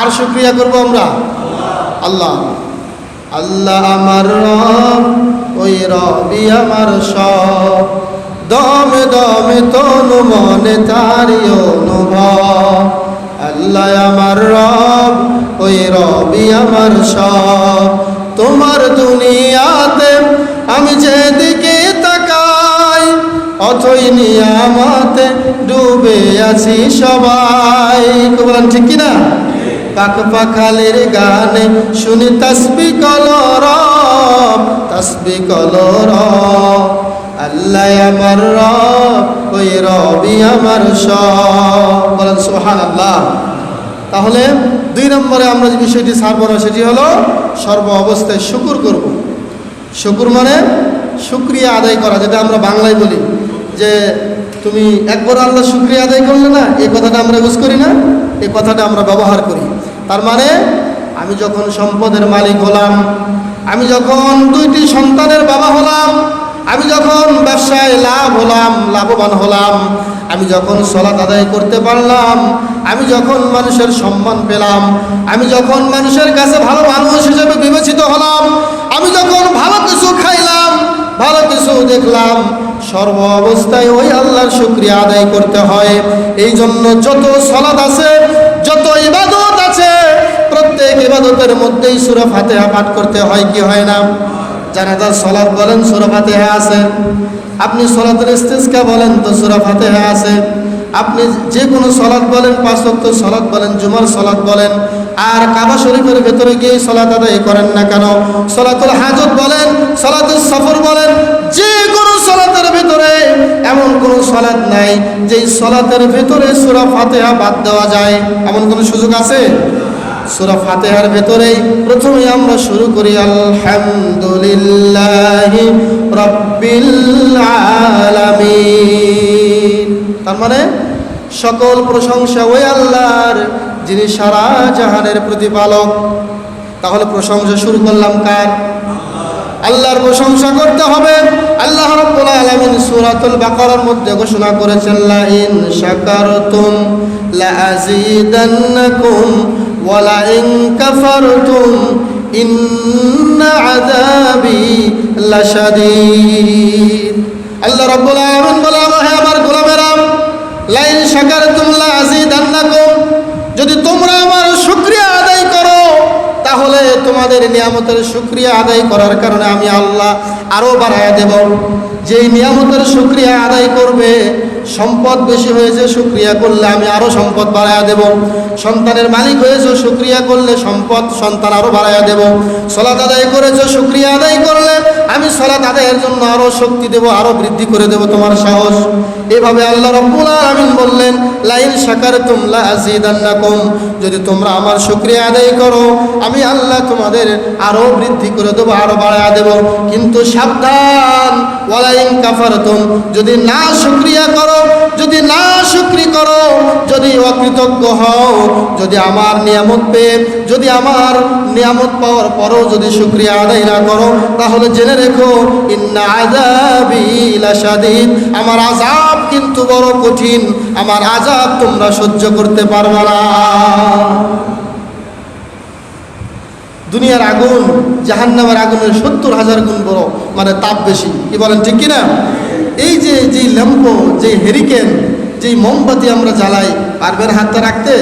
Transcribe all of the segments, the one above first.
আর শুক্রিয়া করব আমরা? আল্লাহ। আল্লাহ আমার রব, ওই রবি আমার সব। দমে দমে তনু মনে তারি অনুভব। আল্লাহ আমার রব, ওই রবি আমার সব। তোমার দুনিয়াতে আমি যেদিকে তাকাই, অথই নিয়ামতে ডুবে আছি সবাই। বলেন ঠিক কিনা? পাক পাখালের গানে শুনি তসবি কলর তসবি কলর আল্লাহ আমার রব, ওই রবি আমার বলেন সোহান আল্লাহ তাহলে দুই নম্বরে আমরা যে বিষয়টি সারবো না, সেটি হলো সর্ব অবস্থায় শুকুর করব। শুকুর মানে শুক্রিয়া আদায় করা, যেটা আমরা বাংলায় বলি যে তুমি একবার আল্লাহ শুক্রিয়া আদায় করলে না, এই কথাটা আমরা ইউজ করি না, এই কথাটা আমরা ব্যবহার করি। তার মানে আমি যখন সম্পদের মালিক হলাম, আমি যখন দুইটি সন্তানের বাবা হলাম, আমি যখন ব্যবসায় লাভ হলাম, লাভবান হলাম, আমি যখন সলাত আদায় করতে পারলাম, আমি যখন মানুষের সম্মান পেলাম, আমি যখন মানুষের কাছে ভালো মানুষ হিসেবে বিবেচিত হলাম, আমি যখন ভালো কিছু খাইলাম, ভালো কিছু দেখলাম সর্ব অবস্থায় ওই আল্লাহর শুক্রিয়া আদায় করতে হয়। এই জন্য যত সলাদ আছে, যত ইবাদত আছে, প্রত্যেক ইবাদতের মধ্যেই সুরা ফাতেহা পাঠ করতে হয়, কি হয় না? জানাজার সলাদ বলেন, সুরা ফাতেহা আছে। আপনি সলাতের ইস্তেস্কা বলেন, তো সুরা ফাতেহা আছে। আপনি যে কোনো সলাদ বলেন, পাঁচ ওয়াক্ত সলাদ বলেন, জুমার সলাদ বলেন আর কাবা শরীফের ভেতরে গিয়ে সলাত আদায় করেন না কেন? সলাতুল হাজত বলেন, সলাতুল সফর বলেন, যে কোনো সলাতের ভেতরে এমন কোনো সলাদ নাই যেই সলাতের ভেতরে সুরা ফাতেহা বাদ দেওয়া যায়। এমন কোনো সুযোগ আছে? সুরা ফাতেহার ভেতরেই প্রথমে আমরা শুরু করি, আলহামদুলিল্লাহ রব্বিল আলামিন। তার মানে সকল প্রশংসা ওই আল্লাহর যিনি সারা জাহানের প্রতিপালক, তাহলে প্রশংসা শুরু করলাম কার? আল্লাহর প্রশংসা করতে হবে। আল্লাহ রাব্বুল আলামিন সূরাতুল বাকারার মধ্যে ঘোষণা করেছেন, লা ইন শাকারতুম লা আযীদান্নাকুম ওয়া লা ইন কাফারতুম ইন্না আযাবি লাশাদীদ। আল্লাহ রাব্বুল আলামিন বলে আমার হে আমার গোলামেরা, লা ইন শাকারতুম লা আযীদান্নাকুম যদি তোমরা আমার শুকরিয়া আদায় করো তোমাদের নিয়ামতের শুক্রিয়া আদায় করার কারণে আমি আল্লাহ আরও বাড়াইয়া দেব। যেই নিয়ামতের শুক্রিয়া আদায় করবে সম্পদ বেশি হয়েছে শুক্রিয়া করলে আমি আরও সম্পদ বাড়াইয়া দেব। সন্তানের মালিক হয়েছে শুক্রিয়া করলে সম্পদ সন্তান আরও বাড়াইয়া দেব। সলাত আদায় করেছ শুক্রিয়া আদায় করলে আমি সলাত আদায়ের জন্য আরও শক্তি দেব আরও বৃদ্ধি করে দেব তোমার সাহস। এভাবে আল্লাহ রব্বুল আলামিন বললেন, লাইন শাকার তুমলা আজিদান্নাকুম যদি তোমরা আমার শুক্রিয়া আদায় করো, আমি আল্লাহ তোমাদের আরও বৃদ্ধি করে দেবো আরও বাড়াইয়া দেব। কিন্তু সাবধান, ওয়ালাইন কাফারতুম। যদি না শুক্রিয়া করো যদি না শুক্রি করো, যদি অকৃতজ্ঞ হও, যদি আমার নিয়ামত পেয়ে, যদি আমার নিয়ামত পাওয়ার পরও যদি শুক্রিয়া আদায় না করো, তাহলে জেনে রেখো আমার আযাব কিন্তু বড় কঠিন, আমার আযাব তোমরা সহ্য করতে পারবে না। দুনিয়ার আগুন, জাহান্নামের আগুনের সত্তর হাজার গুণ বড় মানে তাপ বেশি। কি বলেন ঠিক কিনা? এই যে, যেই ল্যাম্পো যে হেরিকেন যেই মোমবাতি আমরা জ্বালাই পারবেন হাতটা রাখতে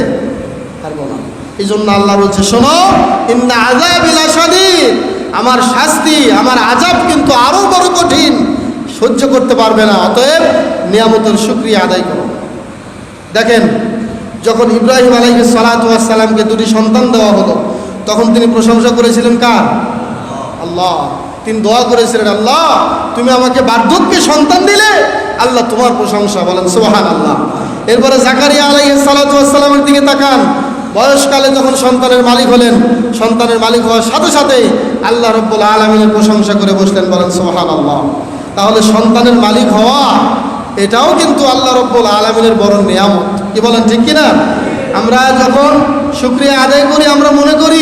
পারব না। এই জন্য আল্লাহ বলছে, শোনো ইলাসাদিদ আমার শাস্তি, আমার আজাব কিন্তু আরও বড় কঠিন। সহ্য করতে পারবে না, অতএব নিয়ামতের শুক্রিয়া আদায় করো। দেখেন, যখন ইব্রাহিম আলাইহি সালাতামকে দুটি সন্তান দেওয়া হলো, তখন তিনি প্রশংসা করেছিলেন কার? আল্লাহ। তিনি দোয়া করেছিলেন, আল্লাহ তুমি আমাকে বার্ধক্যে সন্তান দিলে, আল্লাহ তোমার প্রশংসা বলেন সোহান আল্লাহ এরপরে জাকারিয়া আলাইহি সালাতামের দিকে তাকান। বয়সকালে যখন সন্তানের মালিক হলেন, সন্তানের মালিক হওয়ার সাথে সাথেই আল্লাহ রব্বুল আলমিনের প্রশংসা করে বসলেন, বলেন সোহান আল্লাহ তাহলে সন্তানের মালিক হওয়া, এটাও কিন্তু আল্লাহ রব্বুল আলমিনের বড় নিয়ামত। কি বলেন, ঠিক কিনা? আমরা যখন শুক্রিয়া আদায় করি, আমরা মনে করি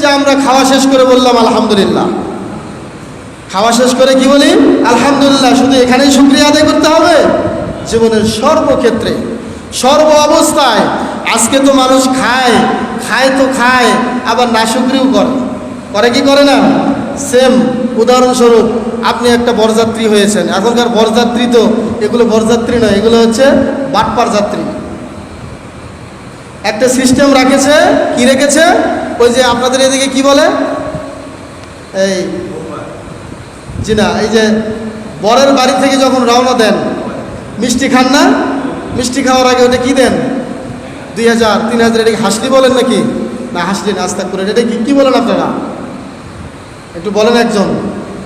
যে আমরা খাওয়া শেষ করে বললাম, আলহামদুলিল্লাহ। খাওয়া শেষ করে কি বলি? আলহামদুলিল্লাহ, শুধু এখানেই শুক্রিয়া আদায় করতে হবে? জীবনের সর্বক্ষেত্রে, সর্ব অবস্থায়। আজকে তো মানুষ খায় খায় তো খায়, আবার না নাশুকরিও করে। করে কি করে না? সেম, উদাহরণস্বরূপ, আপনি একটা বরযাত্রী হয়েছেন। এখনকার বরযাত্রী তো, এগুলো বরযাত্রী নয়, এগুলো হচ্ছে বাটপার যাত্রী। একটা সিস্টেম রাখেছে, কি রেখেছে? ওই যে আপনাদের এদিকে কি বলে? এই জি না, এই যে বরের বাড়ি থেকে যখন রওনা দেন, মিষ্টি খান না? মিষ্টি খাওয়ার আগে ওটা কি দেন? দুই হাজার, তিন হাজার, এটা কি হাসলি বলেন নাকি? না, হাসলি না আস্তা করে এটা কি কি বলেন আপনারা? একটু বলেন একজন।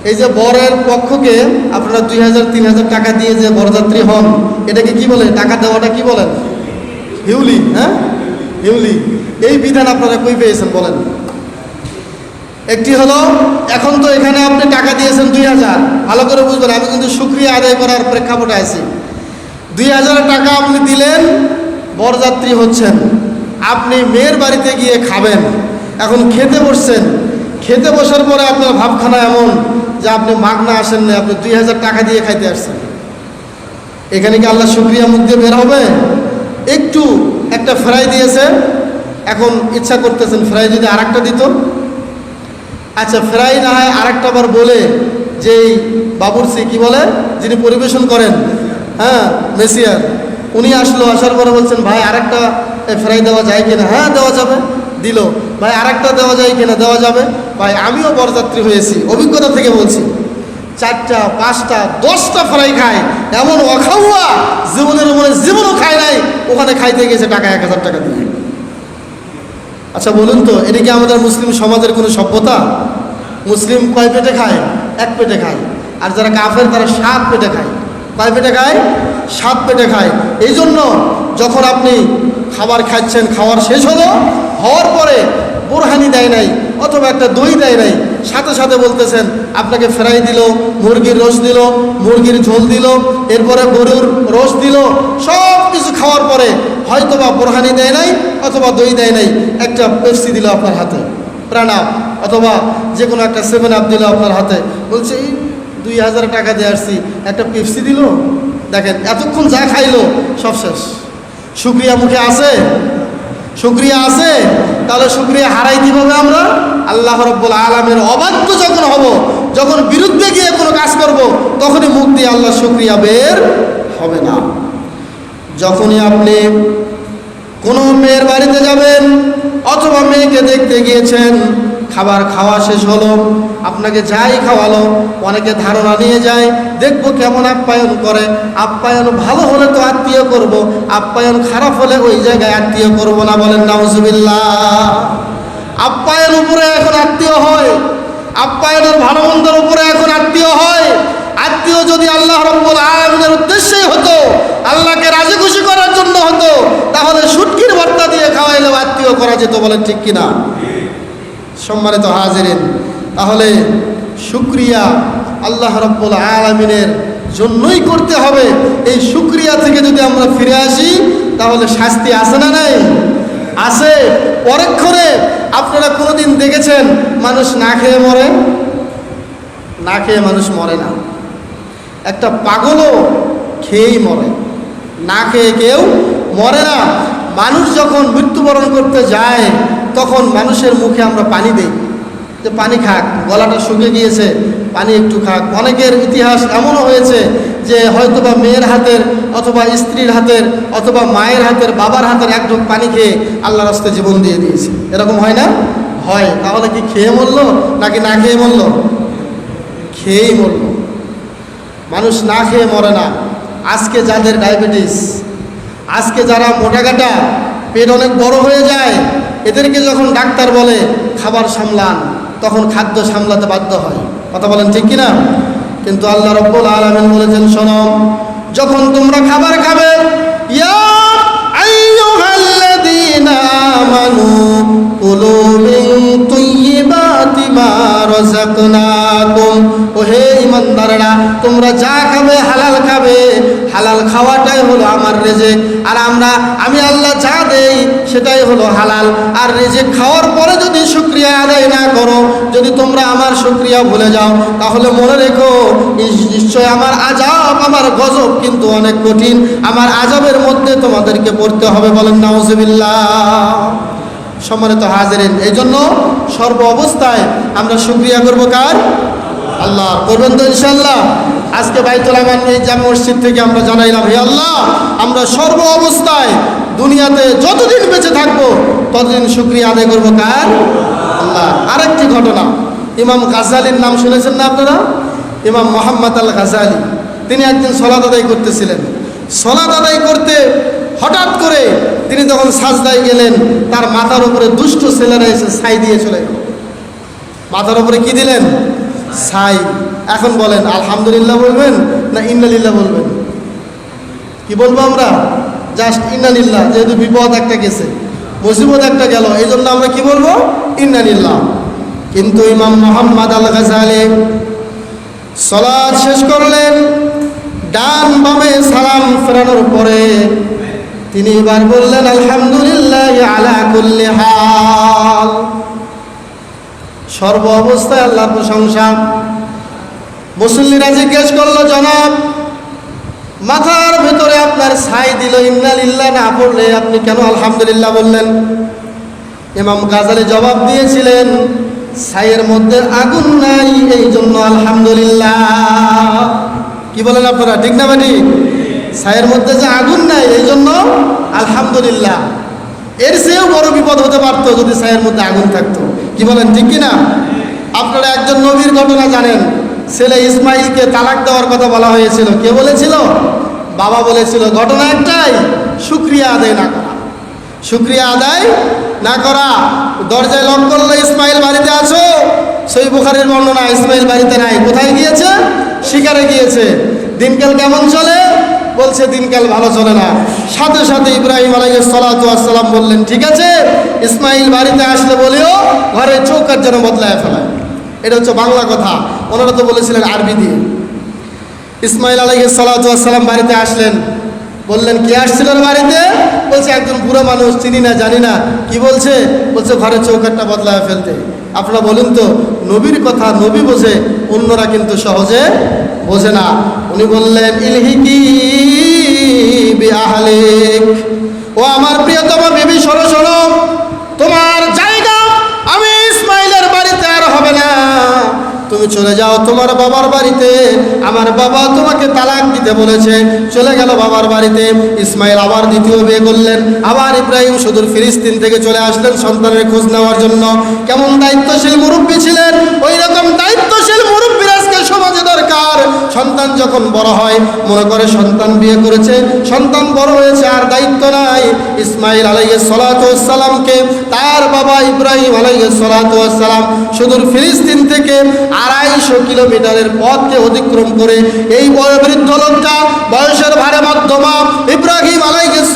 এই যে বরের পক্ষকে আপনারা দুই হাজার, তিন হাজার টাকা দিয়ে যে বরযাত্রী হন, এটাকে কি বলে? টাকা দেওয়াটা কি বলেন? হিউলি হ্যাঁ? হিউলি। এই বিধান আপনারা কই পেয়েছেন বলেন? একটি হলো, এখন তো এখানে আপনি টাকা দিয়েছেন দুই হাজার। ভালো করে বুঝবেন, আমি কিন্তু সুক্রিয়া আদায় করার প্রেক্ষাপটে আছি। দুই হাজার টাকা আপনি দিলেন, বরযাত্রী হচ্ছেন। আপনি মেয়ের বাড়িতে গিয়ে খাবেন। এখন খেতে বসছেন। খেতে বসার পরে আপনার ভাবখানা এমন যে আপনি মাগনা আসেন না আপনি দুই হাজার টাকা দিয়ে খাইতে আসছেন। এখানে কি আল্লাহ শুক্রিয়া মুখ দিয়ে বের হবে? একটু একটা ফ্রাই দিয়েছে। এখন ইচ্ছা করতেছেন ফ্রাই যদি আর দিত। আচ্ছা ফ্রাই না হয় আরেকটা বার বলে যে বাবুরসি কি বলে? যিনি পরিবেশন করেন হ্যাঁ মেসিয়ার, উনি আসলো, আসার পরে বলছেন, ভাই, আরেকটা ফ্রাই দেওয়া যায় কিনা? হ্যাঁ দেওয়া যাবে। দিল, ভাই, আরেকটা দেওয়া যায় কিনা? দেওয়া যাবে। ভাই, আমিও বরযাত্রী হয়েছি। অভিজ্ঞতা থেকে বলছি, চারটা, পাঁচটা, দশটা ফ্রাই খায়। এমন অখাওয়া জীবনের মনে জীবনও খায় নাই, ওখানে খাইতে গেছে টাকা এক হাজার টাকা দিয়ে। আচ্ছা বলুন তো, এটা কি আমাদের মুসলিম সমাজের কোনো সভ্যতা? মুসলিম কয় পেটে খায়? এক পেটে খায়। আর যারা কাফের, তারা সাত পেটে খায়। কয় পেটে খায়? সাত পেটে খায়। এই জন্য যখন আপনি খাবার খাচ্ছেন, খাওয়ার শেষ হলো, হওয়ার পরে বোরহানি দেয় নাই অথবা একটা দই দেয় নাই, সাথে সাথে বলতেছেন, আপনাকে ফ্রাই দিল, মুরগির রস দিল, মুরগির ঝোল দিল, এরপরে গরুর রস দিল, সব কিছু খাওয়ার পরে হয়তো বা বোরহানি দেয় নাই, অথবা দই দেয় নাই, একটা পেপসি দিল আপনার হাতে প্রাণাপ অথবা যে কোনো একটা সেভেন আপ দিল আপনার হাতে, বলছে, এই দুই হাজার টাকা দিয়ে আসছি, একটা পেপসি দিল? দেখেন, এতক্ষণ যা খাইলো, সব শেষ। শুক্রিয়া মুখে আছে? শুক্রিয়া আছে, তাহলে শুক্রিয়া হারাই কীভাবে আমরা? আল্লাহ রব্বুল আলমের অবাধ্য যখন হব, যখন বিরুদ্ধে গিয়ে কোনো কাজ করব, তখনই দিয়ে আল্লাহ শুক্রিয়া বের হবে না। যখনই আপনি কোনো মেয়ের বাড়িতে যাবেন অথবা মেয়েকে দেখতে গিয়েছেন, খাবার খাওয়া শেষ হলো আপনাকে যাই খাওয়ালো, অনেকে ধারণা নিয়ে যায়, দেখব কেমন আপ্যায়ন করে। আপ্যায়ন ভালো হলে তো আত্মীয় করব, আপ্যায়ন খারাপ হলে ওই জায়গায় আত্মীয় করব না বলেন নাউজুবিল্লাহ। আপ্যায়ন উপরে এখন আত্মীয় হয়, আপ্যায়নের ভালো মন্দের উপরে এখন আত্মীয় হয়। আত্মীয় যদি আল্লাহ রব্বুল আলমের উদ্দেশ্যেই হতো, আল্লাহকে রাজি খুশি করার জন্য হতো, তাহলে সুটকির ভর্তা দিয়ে খাওয়াইলেও আত্মীয় করা যেত বলেন ঠিক কিনা? সম্মানিত হাজিরেন তাহলে শুক্রিয়া আল্লাহ রব্বুল আলমিনের জন্যই করতে হবে। এই শুক্রিয়া থেকে যদি আমরা ফিরে আসি, তাহলে শাস্তি আসে না নাই? আসে পরক্ষণে আপনারা কোনোদিন দেখেছেন, মানুষ না খেয়ে মরে? না খেয়ে মানুষ মরে না। একটা পাগলও খেয়েই মরে। না খেয়ে কেউ মরে না। মানুষ যখন মৃত্যুবরণ করতে যায়, তখন মানুষের মুখে আমরা পানি দেই। যে পানি খাক, গলাটা শুকিয়ে গিয়েছে, পানি একটু খাক। অনেকের ইতিহাস এমনও হয়েছে যে হয়তোবা মেয়ের হাতের অথবা স্ত্রীর হাতের অথবা মায়ের হাতের বাবার হাতের এক ঢোক পানি খেয়ে আল্লাহ রাস্তে জীবন দিয়ে দিয়েছে। এরকম হয় না? হয়। তাহলে কি খেয়ে মরলো নাকি না খেয়ে মরল? খেয়েই মরল। মানুষ না খেয়ে মরে না। আজকে যাদের ডায়াবেটিস, আজকে যারা মোটাকাটা পেট অনেক বড় হয়ে যায়, এদেরকে যখন ডাক্তার বলে, খাবার সামলান। তখন খাদ্য সামলাতে বাধ্য হয়। কথা বলেন ঠিক কিনা? কিন্তু আল্লাহ রব্বুল আলমিন বলেছেন, শোনো, যখন তোমরা খাবার খাবে, ইয়া আইয়ুহাল্লাযীনা আমানু কুলু মিন তাইয়্যিবাতি মা রাযাকনাকুম। ও হে ইমানদাররা তোমরা যা খাবে হালাল খাবে। হালাল খাওয়াটাই হলো আমার রেজেক। আর আমরা, আমি আল্লাহ যা দেই, সেটাই হলো হালাল। আর রেজেক খাওয়ার পরে শুক্রিয়া আদায় না করো, যদি তোমরা আমার শুক্রিয়া ভুলে যাও, তাহলে মনে রেখো নিশ্চয় আমার আজাব আমার গজব কিন্তু অনেক কঠিন। আমার আজাবের মধ্যে তোমাদেরকে পড়তে হবে বলেন, নাউজুবিল্লাহ। সম্মানিত হাজিরেন এই জন্য সর্ব অবস্থায় আমরা শুক্রিয়া করব কার? আল্লাহ। করবেন তো ইনশাল্লাহ আজকে বাইতুল আমান এই জামে মসজিদ থেকে আমরা জানাইলাম, হে আল্লাহ, আমরা সর্ব অবস্থায় দুনিয়াতে যতদিন বেঁচে থাকব, ততদিন শুক্রিয়া আদায় করব কার? আল্লাহ। আরেকটি ঘটনা, ইমাম গাজালির নাম শুনেছেন না আপনারা? ইমাম মোহাম্মদ আল গাজালি তিনি একদিন সলাদ আদায় করতেছিলেন। সলাদ আদায় করতে হঠাৎ করে তিনি তখন সাজদায় গেলেন, তার মাথার উপরে দুষ্ট ছেলেরা এসে ছাই দিয়ে চলে গেল। মাথার উপরে কি দিলেন? ছাই। এখন বলেন, আলহামদুলিল্লাহ বলবেন না ইন্নালিল্লাহ বলবেন? কি বলব আমরা? জাস্ট ইন্নালিল্লাহ যেহেতু বিপদ একটা গেছে। মুসিবত একটা গেল এই জন্য আমরা কি বলব? ইন্নালিল্লাহ। কিন্তু ইমাম মোহাম্মদ আল গাজালি সলাদ শেষ করলেন, ডান বামে সালাম ফেরানোর পরে তিনি এবার বললেন, আলহামদুলিল্লাহ আলা কুল্লি হাল। সর্ব অবস্থায় আল্লাহর প্রশংসা। মুসল্লিরা জিজ্ঞেস করল, জনাব মাথার ভেতরে আপনার ছাই দিল, ইন্নালিল্লাহ না পড়লে আপনি কেন আলহামদুলিল্লাহ বললেন? ইমাম গাজালি জবাব দিয়েছিলেন, ছাইয়ের মধ্যে আগুন নাই, এই জন্য আলহামদুলিল্লাহ। কি বলেন আপনারা, ঠিক না বাড়ি ছাইয়ের মধ্যে যে আগুন নাই, এই জন্য আলহামদুলিল্লাহ। এর চেয়েও বড় বিপদ হতে পারতো যদি ছাইয়ের মধ্যে আগুন থাকতো। কি বলেন, ঠিক কি না আপনারা একজন নবীর ঘটনা জানেন। ছেলে ইসমাইলকে তালাক দেওয়ার কথা বলা হয়েছিল। কে বলেছিল? বাবা বলেছিল, ঘটনা একটাই শুক্রিয়া আদায় না করা। শুক্রিয়া আদায় না করা। দরজায় লক করল ইসমাইল বাড়িতে আছো? সেই বুখারের বর্ণনা, ইসমাইল বাড়িতে নাই। কোথায় গিয়েছে? শিকারে গিয়েছে। দিনকাল কেমন চলে? বলছে, দিনকাল ভালো চলে না। সাথে সাথে ইব্রাহিম আলাইহ সালাম বললেন, ঠিক আছে, ইসমাইল বাড়িতে আসলে বলেও ঘরে চৌকার যেন বদলায় ফেলায়। এটা হচ্ছে বাংলা কথা। ওনারা তো বলেছিলেন আরবি দিয়ে। ইসমাইল আলাইহ সালাম বাড়িতে আসলেন। বললেন, কে আসছিলেন বাড়িতে? বলছে, একজন বুড়ো মানুষ, চিনি না, জানি না। কি বলছে? বলছে ঘরে চৌকাটটা বদলায় ফেলতে। আপনারা বলুন তো, নবীর কথা নবী বোঝে, অন্যরা কিন্তু সহজে বোঝে না। উনি বললেন, ইলহিকি বিআহলিক ও আমার প্রিয়তমা বিবি শোনো শোনো তোমার জায়গা আমি ইসমাইলের বাড়িতে আর হবে না তুমি চলে যাও তোমার বাবার বাড়িতে, আমার বাবা তোমাকে তালাক দিতে বলেছে। চলে গেল বাবার বাড়িতে, ইসমাইল আবার দ্বিতীয় বিয়ে করলেন। আবার ইব্রাহিম সুদূর ফিলিস্তিন থেকে চলে আসলেন সন্তানের খোঁজ নেওয়ার জন্য। কেমন দায়িত্বশীল মুরব্বী ছিলেন? ওই রকম দায়িত্বশীল মুরব্বীর আজকে সমাজে দরকার সন্তান যখন বড় হয়, মনে করে সন্তান বিয়ে করেছে, সন্তান বড় হয়েছে আর দায়িত্ব নাই। ইসমাইল আলাইহিস সালামকে, তার বাবা ইব্রাহিম আলাইহিস সালাম সুদূর ফিলিস্তিন থেকে আড়াইশো কিলোমিটারের পথকে অতিক্রম করে এই বয়োবৃদ্ধ লোকটা বয়সের ভারে মধ্যমা ইব্রাহিম আলাইহিস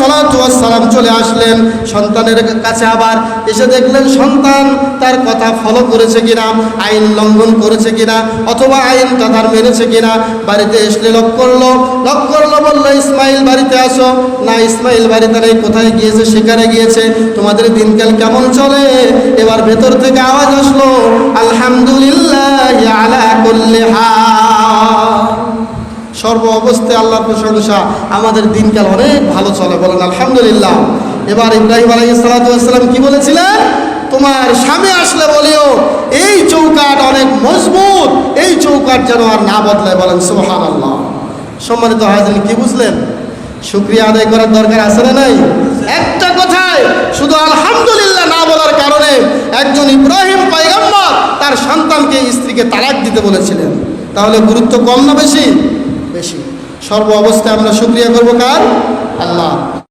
সালাম চলে আসলেন। সন্তানের কাছে আবার এসে দেখলেন সন্তান তার কথা ফলো করেছে কিনা, আইন লঙ্ঘন করেছে কিনা, অথবা আইন তার মেনেছে কিনা বাড়িতে এসলে লক করল। লক করল, বলল, ইসমাইল, বাড়িতে আসো। না, ইসমাইল, বাড়িতে নেই। কোথায় গিয়েছে? শিকারে গিয়েছে। তোমাদের দিনকাল কেমন চলে? এবার ভেতর থেকে আওয়াজ আসলো, আলহামদুলিল্লাহ সর্ব অবস্থায় আল্লাহর প্রশংসা, আমাদের দিনকাল অনেক ভালো চলে। বলেন, আলহামদুলিল্লাহ। এবার ইব্রাহিম আলাইসালাম কি বলেছিলেন? তোমার স্বামী আসলে বলিও, এই চৌকাট অনেক মজবুত, এই চৌকাট যেন আর না বদলায় বলেন সোহান আল্লাহ সম্মানিত হাজিন কি বুঝলেন? শুক্রিয়া আদায় করার দরকার আছে না নাই? একটা কথায়, শুধু আলহামদুলিল্লাহ না বলার কারণে একজন ইব্রাহিম পাইগাম্বর তার সন্তানকে স্ত্রীকে তালাক দিতে বলেছিলেন। তাহলে গুরুত্ব কম না বেশি? বেশি। সর্ব অবস্থায় আমরা শুক্রিয়া করব কার? আল্লাহ।